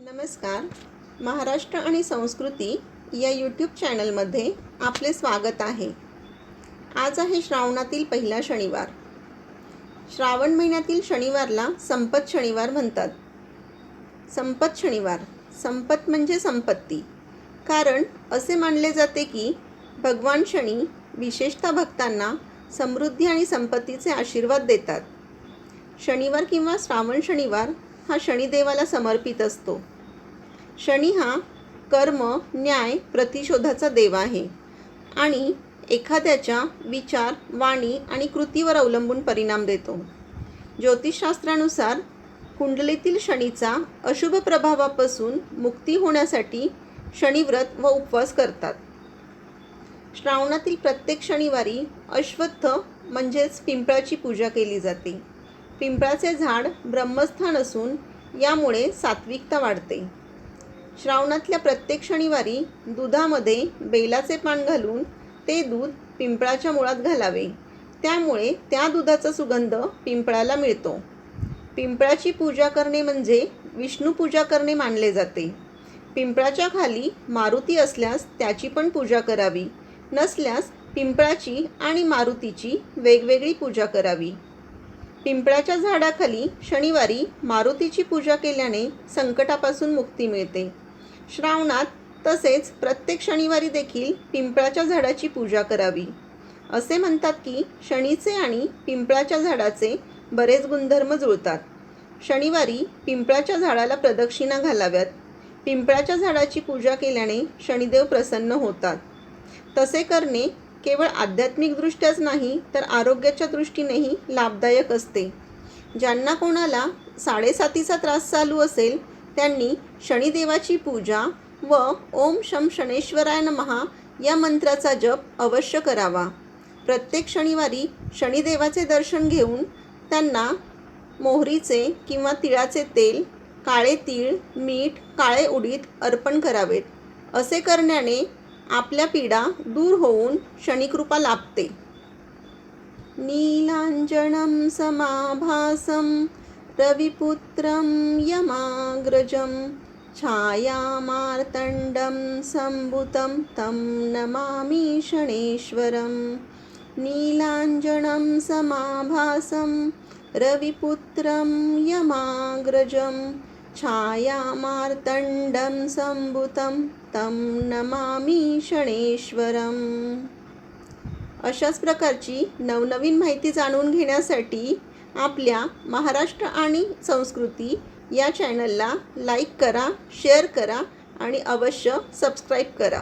नमस्कार. महाराष्ट्र आणि संस्कृती या यूट्यूब चॅनलमध्ये आपले स्वागत आहे. आज आहे श्रावणातील पहिला शनिवार. श्रावण महिन्यातील शनिवारला संपत शनिवार म्हणतात. संपत शनिवार संपत म्हणजे संपत्ती. कारण असे मानले जाते की भगवान शनी विशेषतः भक्तांना समृद्धी आणि संपत्तीचे आशीर्वाद देतात. शनिवार किंवा श्रावण शनिवार हा शनिदेवाला समर्पित असतो. शनी हा कर्म न्याय प्रतिशोधाचा देव आहे आणि एखाद्याच्या विचार वाणी आणि कृतीवर अवलंबून परिणाम देतो. ज्योतिषशास्त्रानुसार कुंडलीतील शनीचा अशुभ प्रभावापासून मुक्ती होण्यासाठी शनिव्रत व उपवास करतात. श्रावणातील प्रत्येक शनिवारी अश्वत्थ म्हणजेच पिंपळाची पूजा केली जाते. पिंपळाचे झाड ब्रह्मस्थान असून यामुळे सात्विकता वाढते. श्रावणातल्या प्रत्येक शनिवारी दुधामध्ये बेलाचे पान घालून ते दूध पिंपळाच्या मुळात घालावे. त्यामुळे त्या दुधाचा सुगंध पिंपळाला मिळतो. पिंपळाची पूजा करणे म्हणजे विष्णू पूजा करणे मानले जाते. पिंपळाच्या खाली मारुती असल्यास त्याची पण पूजा करावी. नसल्यास पिंपळाची आणि मारुतीची वेगवेगळी पूजा करावी. पिंपळाच्या झाडाखाली शनिवारी मारुतीची पूजा केल्याने संकटापासून मुक्ती मिळते. श्रावणात तसेच प्रत्येक शनिवारी देखील पिंपळाच्या झाडाची पूजा करावी. असे म्हणतात की शनीचे आणि पिंपळाच्या झाडाचे बरेच गुणधर्म जुळतात. शनिवारी पिंपळाच्या झाडाला प्रदक्षिणा घालाव्यात. पिंपळाच्या झाडाची पूजा केल्याने शनिदेव प्रसन्न होतात. तसे करणे केवळ आध्यात्मिकदृष्ट्याच नाही तर आरोग्याच्या दृष्टीनेही लाभदायक असते. ज्यांना कोणाला साडेसातीचा त्रास चालू असेल त्यांनी शनिदेवाची पूजा व ओम शम शनेश्वराय महा या मंत्राचा जप अवश्य करावा. प्रत्येक शनिवारी शनिदेवाचे दर्शन घेऊन त्यांना मोहरीचे किंवा तिळाचे तेल काळे तीळ मीठ काळे उडीद अर्पण करावेत. असे करण्याने आपल्या पीडा दूर होऊन शनिकृपा लाभते. नीलांजनं समाभासं रविपुत्रं यमाग्रजं छायामार्तण्डं सम्भुतं तं नमामि शणेश्वरं नीलाञ्जनं समाभासं रविपुत्रं यमाग्रजं छायामार्तण्डं सम्भुतं तं नमामि शणेश्वरम् अशाच प्रकारची नवनवीन माहिती जाणून घेण्यासाठी आपल्या महाराष्ट्र आणि संस्कृती या चॅनलला लाईक करा शेअर करा आणि अवश्य सबस्क्राईब करा.